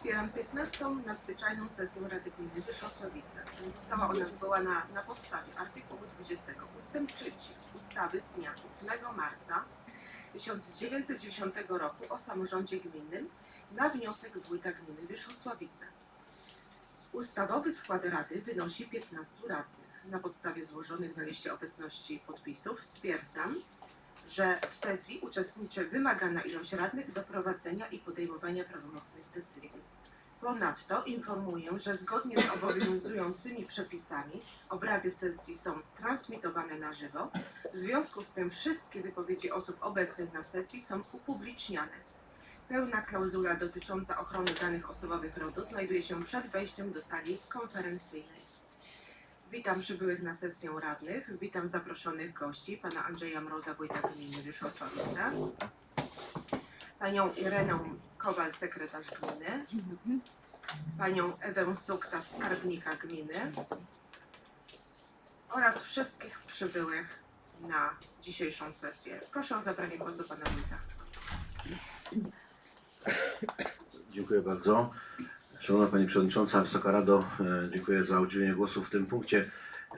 Otwieram 15. nadzwyczajną sesję Rady Gminy Wyszosławice. Została ona zwołana na podstawie artykułu 20 ust. 3 ustawy z dnia 8 marca 1990 roku o samorządzie gminnym na wniosek wójta gminy Wyszosławice. Ustawowy skład Rady wynosi 15 radnych. Na podstawie złożonych na liście obecności podpisów stwierdzam, że w sesji uczestniczy wymagana ilość radnych do prowadzenia i podejmowania prawomocnych decyzji. Ponadto informuję, że zgodnie z obowiązującymi przepisami obrady sesji są transmitowane na żywo. W związku z tym wszystkie wypowiedzi osób obecnych na sesji są upubliczniane. Pełna klauzula dotycząca ochrony danych osobowych RODO znajduje się przed wejściem do sali konferencyjnej. Witam przybyłych na sesję radnych. Witam zaproszonych gości, pana Andrzeja Mroza, wójta gminy Wyszosławice, panią Irenę Kowal, sekretarz gminy, panią Ewę Sukta, skarbnika gminy oraz wszystkich przybyłych na dzisiejszą sesję. Proszę o zabranie głosu pana wójta. Dziękuję bardzo. Szanowna Pani Przewodnicząca, Wysoka Rado, e, dziękuję za udzielenie głosu w tym punkcie.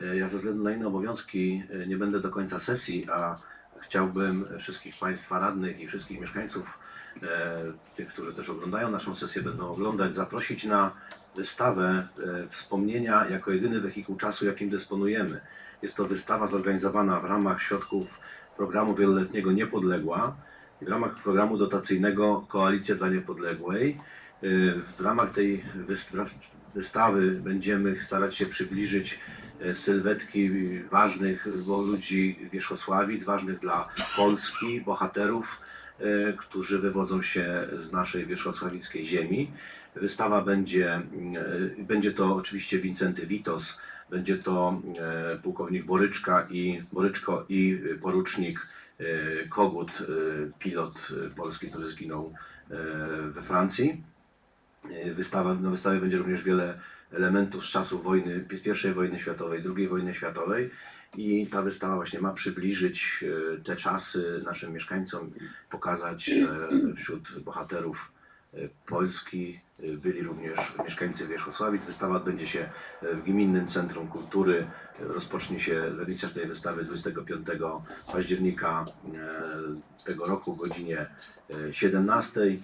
E, Ja ze względu na inne obowiązki e, nie będę do końca sesji, a chciałbym wszystkich Państwa radnych i wszystkich mieszkańców, tych, którzy też oglądają naszą sesję, będą oglądać, zaprosić na wystawę wspomnienia jako jedyny wehikuł czasu, jakim dysponujemy. Jest to wystawa zorganizowana w ramach środków programu wieloletniego Niepodległa i w ramach programu dotacyjnego Koalicja dla Niepodległej. W ramach tej wyst- wystawy będziemy starać się przybliżyć e, sylwetki ważnych ludzi Wierzchosławic, ważnych dla Polski, bohaterów, e, którzy wywodzą się z naszej wierzchosławickiej ziemi. Wystawa będzie, e, będzie to oczywiście Wincenty Witos, będzie to pułkownik Boryczka i, Boryczko i porucznik Kogut, pilot polski, który zginął we Francji. E, Wystawa, na wystawie będzie również wiele elementów z czasów wojny, I wojny światowej, II wojny światowej. I ta wystawa właśnie ma przybliżyć e, te czasy naszym mieszkańcom, pokazać, że wśród bohaterów e, Polski byli również mieszkańcy Wierzchosławic. Wystawa odbędzie się e, w Gminnym Centrum Kultury. Rozpocznie się edycja z tej wystawy 25 października e, tego roku o godzinie e, 17. E,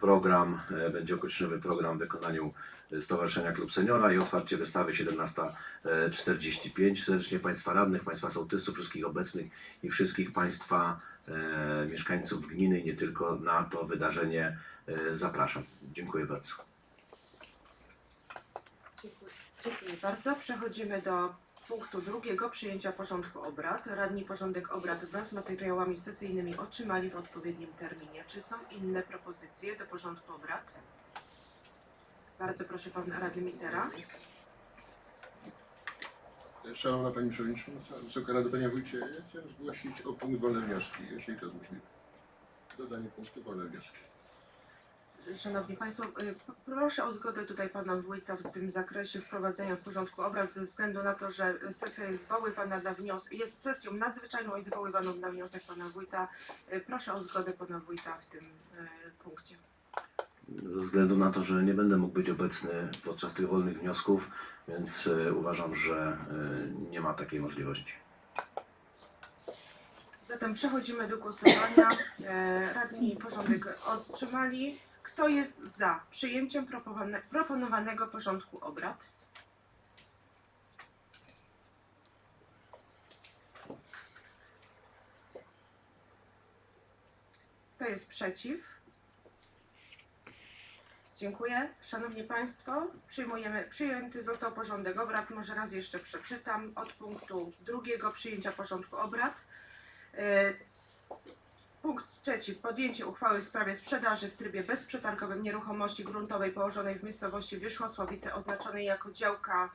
Program będzie okolicznowy program w wykonaniu Stowarzyszenia Klub Seniora i otwarcie wystawy 17.45. Serdecznie Państwa radnych, Państwa sołtysów, wszystkich obecnych i wszystkich Państwa e, mieszkańców gminy i nie tylko na to wydarzenie e, zapraszam. Dziękuję bardzo. Dziękuję. Dziękuję bardzo. Przechodzimy do punktu drugiego, przyjęcia porządku obrad. Radni porządek obrad wraz z materiałami sesyjnymi otrzymali w odpowiednim terminie. Czy są inne propozycje do porządku obrad? Bardzo proszę pan radny Mitera. Szanowna Pani Przewodnicząca, Wysoka Rado, Panie Wójcie, ja chciałem zgłosić o punkt wolne wnioski, jeśli to jest możliwe. Dodanie punktu wolne wnioski. Szanowni Państwo, y, proszę o zgodę tutaj Pana Wójta w tym zakresie wprowadzenia w porządku obrad ze względu na to, że sesja jest zwoływana na wniosek, jest sesją nadzwyczajną i zwoływaną na wniosek Pana Wójta. Y, Proszę o zgodę Pana Wójta w tym y, punkcie. Ze względu na to, że nie będę mógł być obecny podczas tych wolnych wniosków, więc e, uważam, że e, nie ma takiej możliwości. Zatem przechodzimy do głosowania. E, Radni porządek otrzymali. Kto jest za przyjęciem proponowanego porządku obrad? Kto jest przeciw? Dziękuję. Szanowni Państwo, przyjmujemy, przyjęty został porządek obrad. Może raz jeszcze przeczytam. Od punktu drugiego przyjęcia porządku obrad. E, Punkt trzeci. Podjęcie uchwały w sprawie sprzedaży w trybie bezprzetargowym nieruchomości gruntowej położonej w miejscowości Wyszłosławice oznaczonej jako działka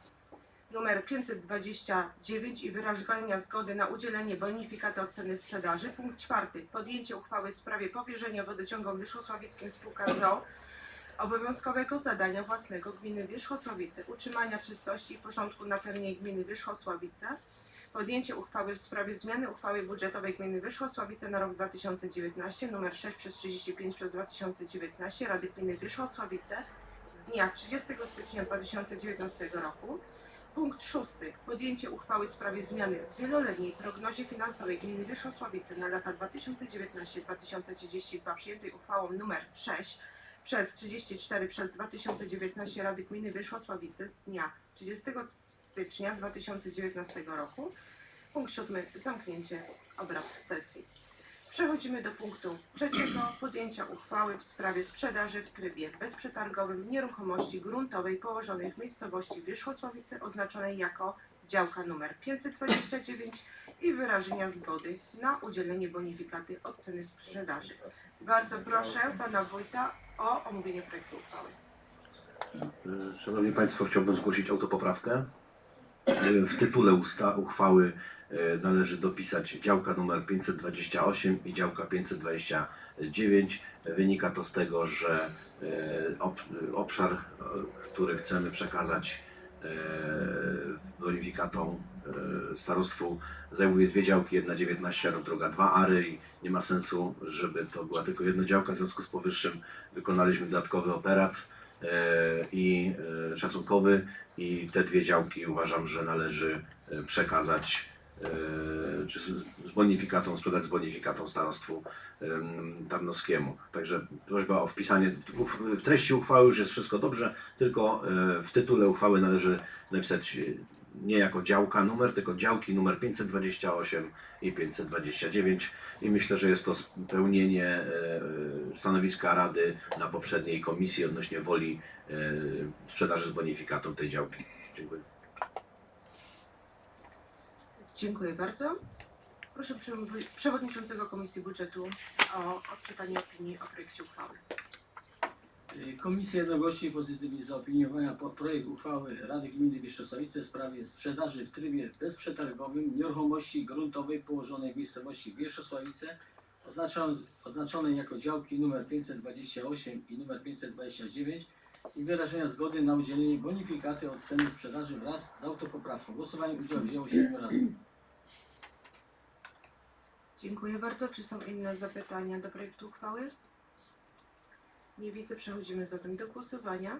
numer 529 i wyrażania zgody na udzielenie bonifikaty od ceny sprzedaży. Punkt czwarty. Podjęcie uchwały w sprawie powierzenia wodociągom wyszłosławickim spółka ZOO obowiązkowego zadania własnego gminy Wierzchosławice utrzymania czystości i porządku na terenie gminy Wierzchosławice. podjęcie uchwały w sprawie zmiany uchwały budżetowej gminy Wyszłosławice na rok 2019 nr 6 przez 35 przez 2019 Rady Gminy Wyszłosławice z dnia 30 stycznia 2019 roku. Punkt szósty. Podjęcie uchwały w sprawie zmiany w wieloletniej prognozie finansowej gminy Wyszłosławice na lata 2019-2032 przyjętej uchwałą nr 6 przez 34 przez 2019 Rady Gminy Wyszłosławice z dnia 30 stycznia 2019 roku. Punkt siódmy. Zamknięcie obrad sesji. Przechodzimy do punktu trzeciego. Podjęcia uchwały w sprawie sprzedaży w trybie bezprzetargowym nieruchomości gruntowej położonej w miejscowości Wierzchosławice oznaczonej jako działka nr 529 i wyrażenia zgody na udzielenie bonifikaty od ceny sprzedaży. Bardzo proszę pana wójta o omówienie projektu uchwały. Szanowni Państwo, chciałbym zgłosić autopoprawkę. E, W tytule usta uchwały e, należy dopisać działka numer 528 i działka 529. Wynika to z tego, że ob, obszar, który chcemy przekazać bonifikatom e, starostwu zajmuje dwie działki, jedna 19, a druga 2 ary i nie ma sensu, żeby to była tylko jedna działka. W związku z powyższym wykonaliśmy dodatkowy operat e, i e, szacunkowy i te dwie działki uważam, że należy e, przekazać e, czy z bonifikatą, sprzedać z bonifikatą starostwu em, tarnowskiemu. Także prośba o wpisanie, w, treści uchwały już jest wszystko dobrze, tylko e, w tytule uchwały należy napisać e, nie jako działka numer, tylko działki numer 528 i 529 i myślę, że jest to spełnienie e, stanowiska Rady na poprzedniej komisji odnośnie woli e, sprzedaży z bonifikatą tej działki. Dziękuję. Dziękuję bardzo. Proszę przewodni- przewodniczącego Komisji Budżetu o odczytanie opinii o projekcie uchwały. Y, Komisja jednogłośnie pozytywnie zaopiniowała projekt uchwały Rady Gminy Bieszczadzowice w sprawie sprzedaży w trybie bezprzetargowym nieruchomości gruntowej położonej w miejscowości Bieszczosławice oznaczonej, jako działki nr 528 i nr 529 i wyrażenia zgody na udzielenie bonifikaty od ceny sprzedaży wraz z autopoprawką. W głosowaniu udział wzięło 7 radnych. Dziękuję bardzo. Czy są inne zapytania do projektu uchwały? Nie widzę. Przechodzimy zatem do głosowania.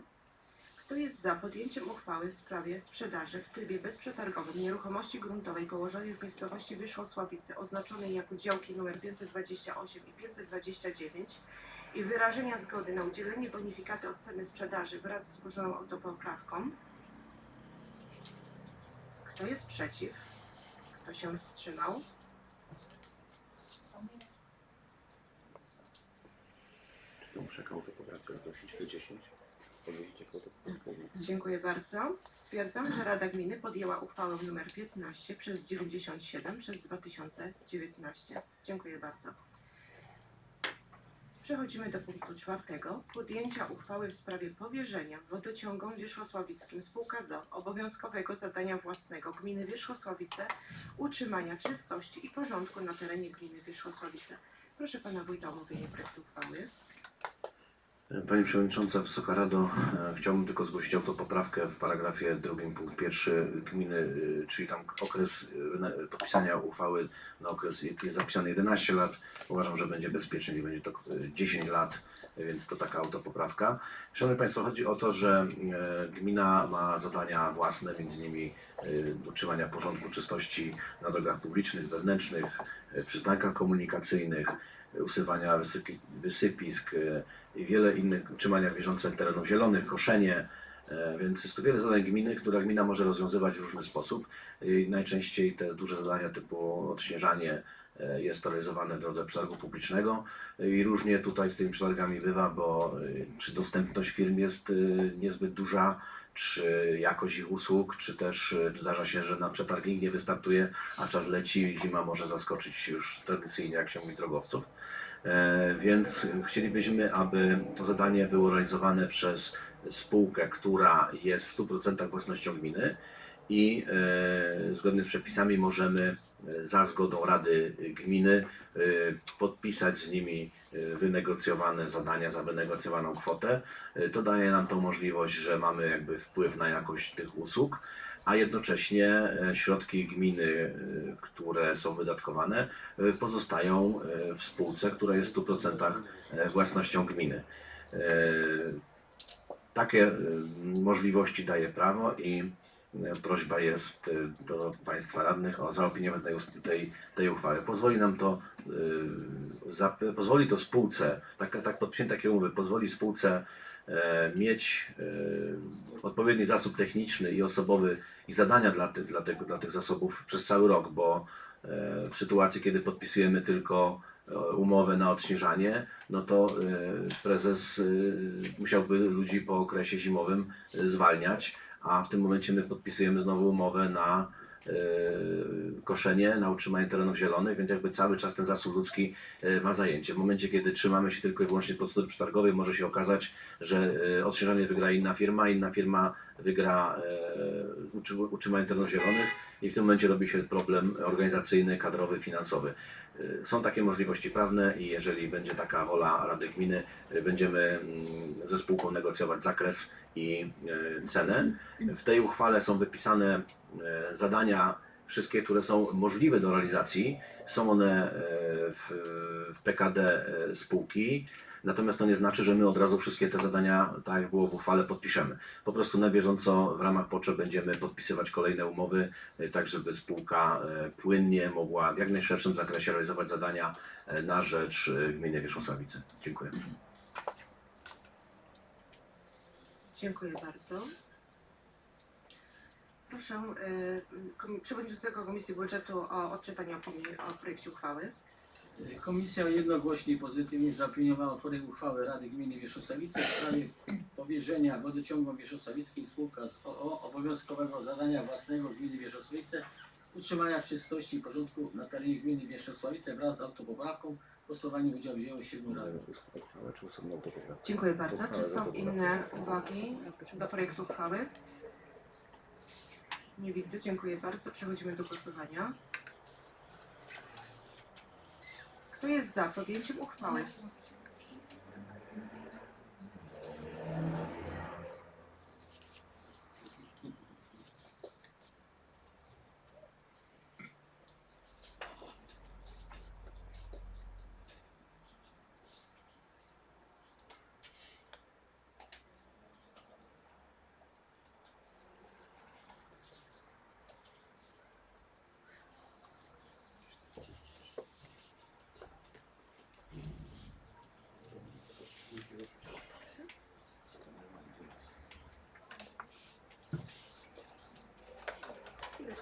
Kto jest za podjęciem uchwały w sprawie sprzedaży w trybie bezprzetargowym nieruchomości gruntowej położonej w miejscowości Wyszłosławice oznaczonej jako działki nr 528 i 529 i wyrażenia zgody na udzielenie bonifikaty od ceny sprzedaży wraz z złożoną autopoprawką? Kto jest przeciw? Kto się wstrzymał? Do 10. Powiedzicie autopoprawkę. Dziękuję bardzo. Stwierdzam, że Rada Gminy podjęła uchwałę nr 15 przez 97 przez 2019. Dziękuję bardzo. Przechodzimy do punktu czwartego. Podjęcia uchwały w sprawie powierzenia wodociągom Wierzchosławickim spółka ZO obowiązkowego zadania własnego gminy Wierzchosławice utrzymania czystości i porządku na terenie gminy Wierzchosławice. Proszę Pana Wójta o omówienie projektu uchwały. Pani Przewodnicząca, Wysoka Rado, e, chciałbym tylko zgłosić autopoprawkę w paragrafie drugim punkt pierwszy gminy, e, czyli tam okres e, podpisania uchwały na okres jest zapisany 11 lat. Uważam, że będzie bezpiecznie, nie będzie to e, 10 lat, więc to taka autopoprawka. Szanowni Państwo, chodzi o to, że e, gmina ma zadania własne, między innymi e, utrzymania porządku, czystości na drogach publicznych, wewnętrznych, e, przystankach komunikacyjnych, e, usuwania wysypi, wysypisk, i wiele innych, utrzymania bieżących terenów zielonych, koszenie, więc jest tu wiele zadań gminy, które gmina może rozwiązywać w różny sposób. Najczęściej te duże zadania typu odśnieżanie jest to realizowane w drodze przetargu publicznego i różnie tutaj z tymi przetargami bywa, bo e, czy dostępność firm jest e, niezbyt duża, czy jakość ich usług, czy też e, zdarza się, że na przetarg nie wystartuje, a czas leci i zima może zaskoczyć już tradycyjnie, jak się mówi, drogowców. E, Więc chcielibyśmy, aby to zadanie było realizowane przez spółkę, która jest w 100% własnością gminy i e, zgodnie z przepisami możemy e, za zgodą Rady Gminy e, podpisać z nimi wynegocjowane zadania za wynegocjowaną kwotę. To daje nam tą możliwość, że mamy jakby wpływ na jakość tych usług, a jednocześnie środki gminy, które są wydatkowane, pozostają w spółce, która jest w 100% e, własnością gminy. Takie możliwości daje prawo i prośba jest e, do Państwa radnych o zaopiniowanie tej, tej, tej uchwały. Pozwoli nam to, za, pozwoli to spółce, tak, tak takie umowy, pozwoli spółce e, mieć e, odpowiedni zasób techniczny i osobowy i zadania dla, ty, dla, tego, dla tych zasobów przez cały rok, bo e, w sytuacji, kiedy podpisujemy tylko e, umowę na odśnieżanie, no to prezes musiałby ludzi po okresie zimowym zwalniać, a w tym momencie my podpisujemy znowu umowę na e, koszenie, na utrzymanie terenów zielonych, więc jakby cały czas ten zasób ludzki e, ma zajęcie. W momencie, kiedy trzymamy się tylko i wyłącznie procedury przetargowej, może się okazać, że e, odśnieżanie wygra inna firma, inna firma wygra e, utrzymanie terenów zielonych i w tym momencie robi się problem organizacyjny, kadrowy, finansowy. E, Są takie możliwości prawne i jeżeli będzie taka wola Rady Gminy, e, będziemy mm, ze spółką negocjować zakres i cenę. W tej uchwale są wypisane zadania, wszystkie, które są możliwe do realizacji. Są one w, PKD spółki. Natomiast to nie znaczy, że my od razu wszystkie te zadania, tak jak było w uchwale, podpiszemy. Po prostu na bieżąco w ramach potrzeb będziemy podpisywać kolejne umowy, e, tak żeby spółka e, płynnie mogła w jak najszerszym zakresie realizować zadania e, na rzecz gminy Wierzchosławice. Dziękuję. Dziękuję bardzo. Proszę e, komi- przewodniczącego Komisji Budżetu o odczytanie opinii o projekcie uchwały. Komisja jednogłośnie i pozytywnie zaopiniowała projekt uchwały Rady Gminy Wierzchosławice w sprawie powierzenia wodociągom wierzchosławickim spółka z OO obowiązkowego zadania własnego gminy Wierzchosławice utrzymania czystości i porządku na terenie gminy Wierzchosławice wraz z autopoprawką. W głosowaniu udział wzięło 7 radnych. Dziękuję bardzo. Czy są inne uwagi do projektu uchwały? Nie widzę. Dziękuję bardzo. Przechodzimy do głosowania. Kto jest za podjęciem uchwały?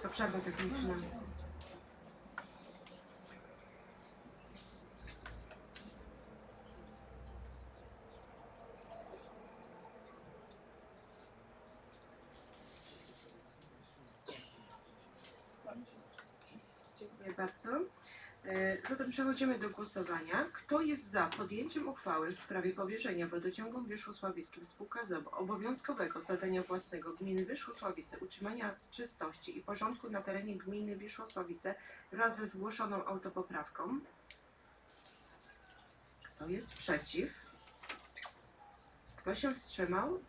Chwileczkę, przerwa techniczna. Dziękuję bardzo. E, Zatem przechodzimy do głosowania. Kto jest za podjęciem uchwały w sprawie powierzenia wodociągom wierzchosławickim spółka ZOB obowiązkowego zadania własnego gminy Wierzchosławice utrzymania czystości i porządku na terenie gminy Wierzchosławice wraz ze zgłoszoną autopoprawką? Kto jest przeciw? Kto się wstrzymał?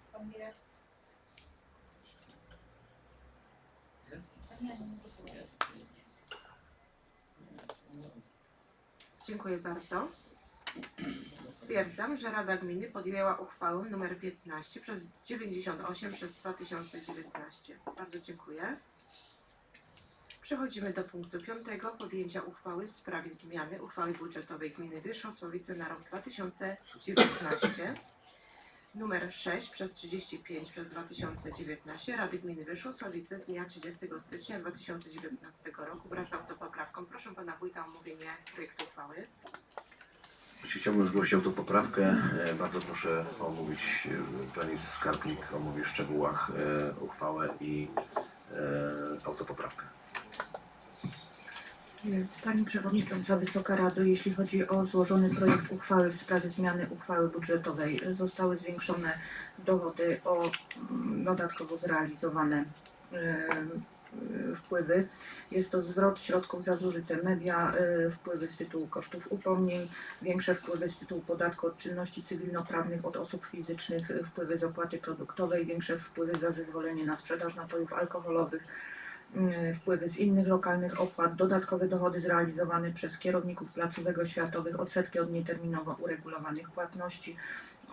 Dziękuję bardzo. Stwierdzam, że Rada Gminy podjęła uchwałę nr 15 przez 98 przez 2019. Bardzo dziękuję. Przechodzimy do punktu 5. Podjęcia uchwały w sprawie zmiany uchwały budżetowej Gminy Wierzchosławice na rok 2019 numer 6 przez 35 przez 2019 Rady Gminy Wierzchosławice z dnia 30 stycznia 2019 roku wraz z autopoprawką. Proszę Pana Wójta o omówienie projektu uchwały. Jeśli chciałbym zgłosić autopoprawkę, e, bardzo proszę omówić, e, Pani Skarbnik omówi w szczegółach e, uchwałę i e, autopoprawkę. Pani Przewodnicząca, Wysoka Rado, jeśli chodzi o złożony projekt uchwały w sprawie zmiany uchwały budżetowej, zostały zwiększone dochody o mm, dodatkowo zrealizowane em, wpływy. Jest to zwrot środków za zużyte media, y, wpływy z tytułu kosztów upomnień, większe wpływy z tytułu podatku od czynności cywilnoprawnych od osób fizycznych, wpływy z opłaty produktowej, większe wpływy za zezwolenie na sprzedaż napojów alkoholowych, wpływy z innych lokalnych opłat, dodatkowe dochody zrealizowane przez kierowników placówek oświatowych, odsetki od nieterminowo uregulowanych płatności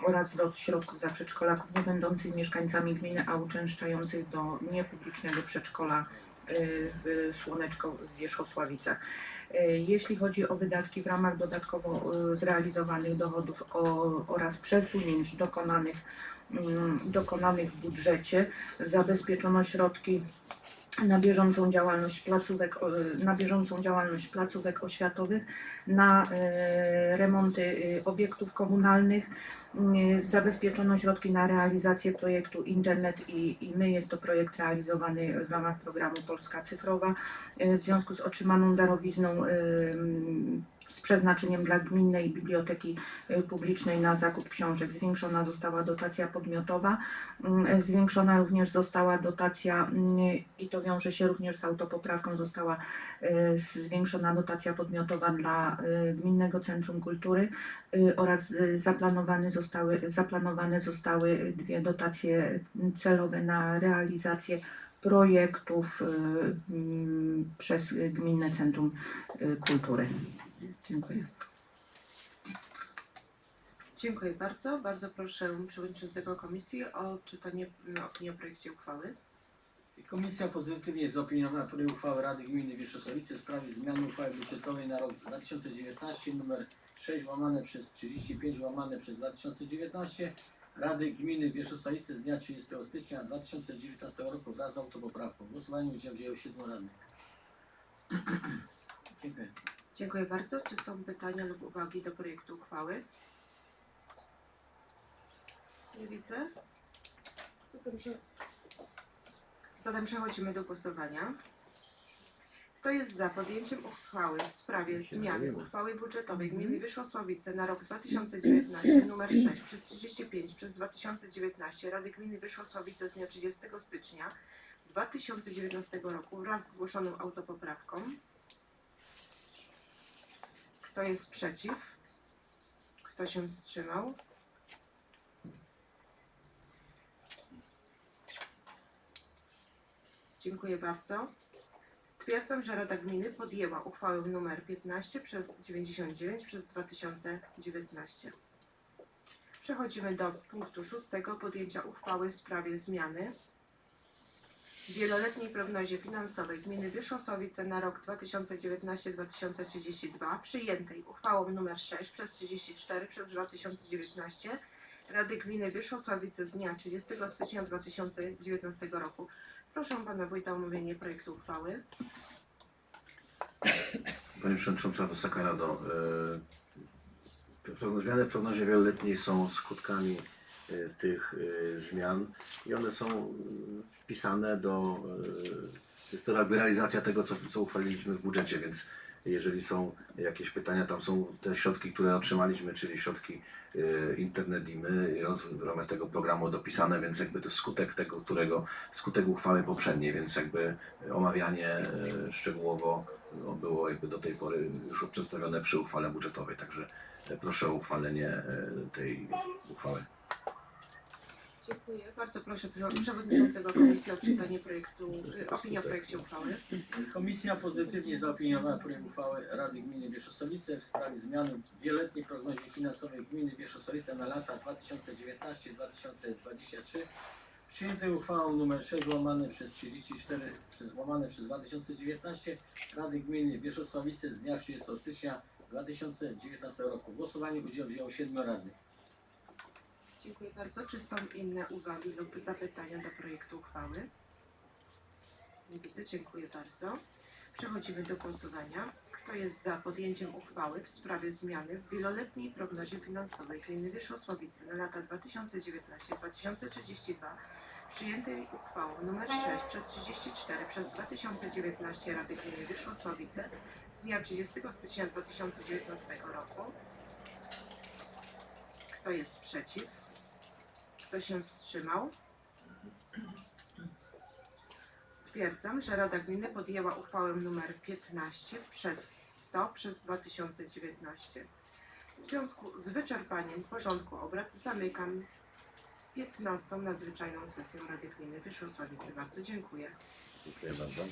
oraz zwrot środków za przedszkolaków nie będących mieszkańcami gminy, a uczęszczających do niepublicznego przedszkola y, w Słoneczko w Wierzchosławicach. Y, Jeśli chodzi o wydatki w ramach dodatkowo zrealizowanych dochodów oraz przesunięć dokonanych, mm, dokonanych w budżecie, zabezpieczono środki na bieżącą działalność placówek, na bieżącą działalność placówek oświatowych, na e, remonty e, obiektów komunalnych, Mm, Zabezpieczono środki na realizację projektu Internet i, i my. Jest to projekt realizowany w ramach programu Polska Cyfrowa. E, W związku z otrzymaną darowizną z przeznaczeniem dla Gminnej Biblioteki e, Publicznej na zakup książek zwiększona została dotacja podmiotowa. Zwiększona również została dotacja mm, i to wiąże się również z autopoprawką, została e, zwiększona dotacja podmiotowa dla e, Gminnego Centrum Kultury y, oraz zaplanowane zostały, zaplanowane zostały dwie dotacje celowe na realizację projektów przez Gminne Centrum Kultury. Dziękuję. Dziękuję bardzo. Bardzo proszę przewodniczącego komisji o czytanie opinii o projekcie uchwały. Komisja pozytywnie zaopiniowała projekt uchwały Rady Gminy Wierzchosowice w sprawie zmiany uchwały budżetowej na rok 2019 nr 6 łamane przez 35 łamane przez 2019 Rady Gminy Wierzchosowice z dnia 30 stycznia 2019 roku wraz z autopoprawką. W głosowaniu udział wzięło 7 radnych. Dziękuję. Dziękuję bardzo. Czy są pytania lub uwagi do projektu uchwały? Nie widzę. Zatem, prze... Zatem przechodzimy do głosowania. Kto jest za podjęciem uchwały w sprawie zmiany uchwały budżetowej Gminy Wyszłosławice na rok 2019 nr 6 przez 35 przez 2019 Rady Gminy Wyszłosławice z dnia 30 stycznia 2019 roku wraz z zgłoszoną autopoprawką? Kto jest przeciw? Kto się wstrzymał? Dziękuję bardzo. Stwierdzam, że Rada Gminy podjęła uchwałę nr 15 przez 99 przez 2019. Przechodzimy do punktu szóstego podjęcia uchwały w sprawie zmiany w wieloletniej prognozie finansowej Gminy Wyszłosowice na rok 2019-2032 przyjętej uchwałą nr 6 przez 34 przez 2019 Rady Gminy Wyszłosławice z dnia 30 stycznia 2019 roku. Proszę Pana Wójta o omówienie projektu uchwały. Pani Przewodnicząca, Wysoka Rado, e, zmiany w prognozie wieloletniej są skutkami e, tych e, zmian i one są e, wpisane do, e, jest to realizacja tego, co, co uchwaliliśmy w budżecie, więc jeżeli są jakieś pytania, tam są te środki, które otrzymaliśmy, czyli środki e, internet i my rozwój w ramach tego programu dopisane, więc jakby to skutek tego, którego, skutek uchwały poprzedniej, więc jakby omawianie e, szczegółowo no, było jakby do tej pory już przedstawione przy uchwale budżetowej, także proszę o uchwalenie e, tej uchwały. Dziękuję. Bardzo proszę Przewodniczącego Komisji o czytanie projektu, y, opinii o projekcie uchwały. Komisja pozytywnie zaopiniowała projekt uchwały Rady Gminy Wierzchosowice w sprawie zmiany wieloletniej prognozie finansowej Gminy Wierzchosowice na lata 2019-2023 przyjętej uchwałą nr 6 łamane przez 34 przez, łamane przez 2019 Rady Gminy Wierzchosowice z dnia 30 stycznia 2019 roku. W głosowaniu udział wzięło 7 radnych. Dziękuję bardzo. Czy są inne uwagi lub zapytania do projektu uchwały? Nie widzę. Dziękuję bardzo. Przechodzimy do głosowania. Kto jest za podjęciem uchwały w sprawie zmiany w wieloletniej prognozie finansowej Gminy Wyszłosławice na lata 2019-2032 przyjętej uchwałą nr 6 przez 34 przez 2019 Rady Gminy Wyszłosławice z dnia 30 stycznia 2019 roku? Kto jest przeciw? Kto się wstrzymał? Stwierdzam, że Rada Gminy podjęła uchwałę nr 15 przez 100 przez 2019. W związku z wyczerpaniem porządku obrad zamykam 15 nadzwyczajną sesję Rady Gminy Wyszłosławice. Bardzo dziękuję. Dziękuję bardzo.